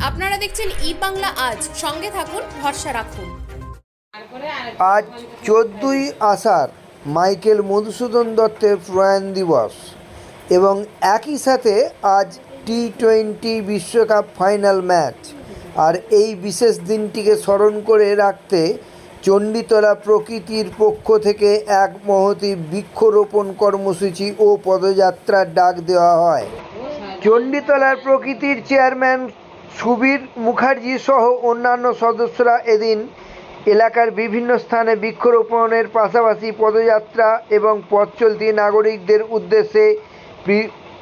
আপনারা দেখছেন ই বাংলা আজ। সঙ্গে থাকুন, ভরসা রাখুন। আজ চোদ্দোই আষাঢ়, মাইকেল মধুসূদন দত্তের প্রয়াণ দিবস। এবং একই সাথে আজ টি টোয়েন্টি বিশ্বকাপ ফাইনাল ম্যাচ। আর এই বিশেষ দিনটিকে স্মরণ করে রাখতে চণ্ডীতলা প্রকৃতির পক্ষ থেকে এক মহতি বৃক্ষরোপণ কর্মসূচি ও পদযাত্রার ডাক দেওয়া হয়। চণ্ডীতলার প্রকৃতির চেয়ারম্যান সুবীর মুখার্জি সহ অন্যান্য সদস্যরা এদিন এলাকার বিভিন্ন স্থানে বৃক্ষরোপণের পাশাপাশি পদযাত্রা এবং পথ চলতি নাগরিকদের উদ্দেশ্যে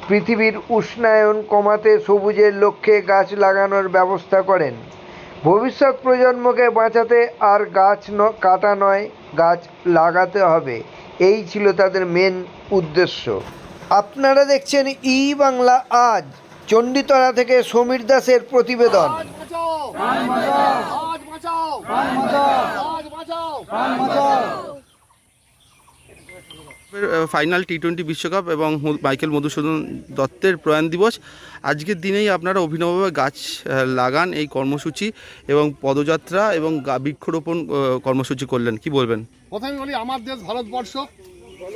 পৃথিবীর উষ্ণায়ন কমাতে সবুজের লক্ষ্যে গাছ লাগানোর ব্যবস্থা করেন। ভবিষ্যৎ প্রজন্মকে বাঁচাতে আর গাছ কাটা নয়, গাছ লাগাতে হবে। এই ছিল তাদের মেন উদ্দেশ্য। আপনারা দেখছেন ই বাংলা আজ। চণ্ডীতলা থেকে সমীর দাসের প্রতিবেদন। আজ বাঁচাও। আজ বাঁচাও। আজ বাঁচাও। ফাইনাল টি টোয়েন্টি বিশ্বকাপ এবং মাইকেল মধুসূদন দত্তের প্রয়াণ দিবস। আজকের দিনেই আপনারা অভিনবভাবে গাছ লাগান এই কর্মসূচি এবং পদযাত্রা এবং বৃক্ষরোপণ কর্মসূচি করলেন। কি বলবেন? প্রথমে বলি আমার দেশ ভারতবর্ষ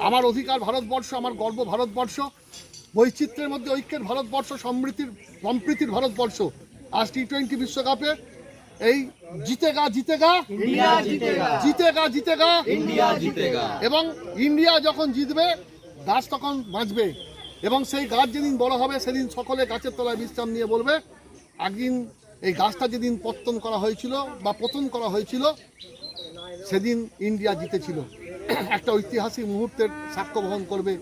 আমার অধিকার ভারতবর্ষ আমার গর্ব ভারতবর্ষ। বৈচিত্র্যের মধ্যে ঐক্যের ভারতবর্ষ সমৃদ্ধির সম্প্রীতির ভারতবর্ষ। আজ টি টোয়েন্টি বিশ্বকাপে এই জিতেগা জিতেগা ইন্ডিয়া জিতেগা। জিতেগা জিতেগা। ইন্ডিয়া জিতেগা। এবং ইন্ডিয়া যখন জিতবে গাছ তখন বাঁচবে। এবং সেই গাছ যেদিন বড় হবে সেদিন সকলে গাছের তলায় বিশ্রাম নিয়ে বলবে একদিন এই গাছটা যেদিন পত্তন করা হয়েছিল বা পতন করা হয়েছিল সেদিন ইন্ডিয়া জিতেছিল। একটা ঐতিহাসিক মুহূর্তের সাক্ষ্য বহন করবে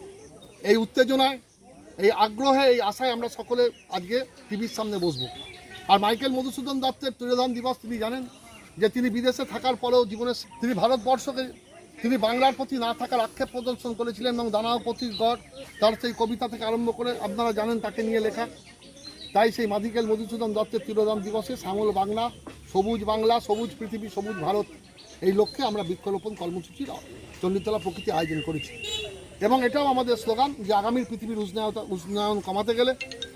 এই উত্তেজনায়। এই আগ্রহে, এই আশায় আমরা সকলে আজকে টিভির সামনে বসবো। আর মাইকেল মধুসূদন দত্তের তুলেধান দিবস, তিনি জানেন যে তিনি বিদেশে থাকার পরেও জীবনে তিনি ভারতবর্ষকে, তিনি বাংলার প্রতি না থাকার আক্ষেপ প্রদর্শন করেছিলেন এবং দানাও পতির গড় তার সেই কবিতা থেকে আরম্ভ করে আপনারা জানেন তাকে নিয়ে লেখা। তাই সেই মাধিকেল মধুসূদন দত্তের তিরোধান দিবসে শ্যামল বাংলা, সবুজ বাংলা, সবুজ পৃথিবী, সবুজ ভারত, এই লক্ষ্যে আমরা বৃক্ষরোপণ কর্মসূচির চণ্ডীতলা প্রকৃতি আয়োজন করেছি। এবং এটাও আমাদের স্লোগান যে আগামীর পৃথিবীর উষ্ণায়তা, উষ্ণায়ন কমাতে গেলে,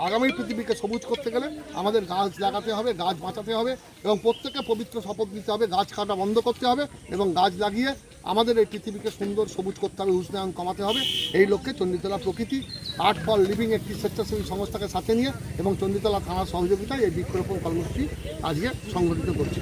আগামীর পৃথিবীকে সবুজ করতে গেলে আমাদের গাছ লাগাতে হবে, গাছ বাঁচাতে হবে এবং প্রত্যেকে পবিত্র শপথ নিতে হবে, গাছ কাটা বন্ধ করতে হবে এবং গাছ লাগিয়ে আমাদের এই পৃথিবীকে সুন্দর সবুজ করতে হবে, উষ্ণায়ন কমাতে হবে। এই লক্ষ্যে চণ্ডীতলা প্রকৃতি, আর্ট ফর লিভিং একটি স্বেচ্ছাসেবী সংস্থাকে সাথে নিয়ে এবং চণ্ডীতলা থানার সহযোগিতায় এই বৃক্ষরোপণ কর্মসূচি আজকে সংগঠিত করছে।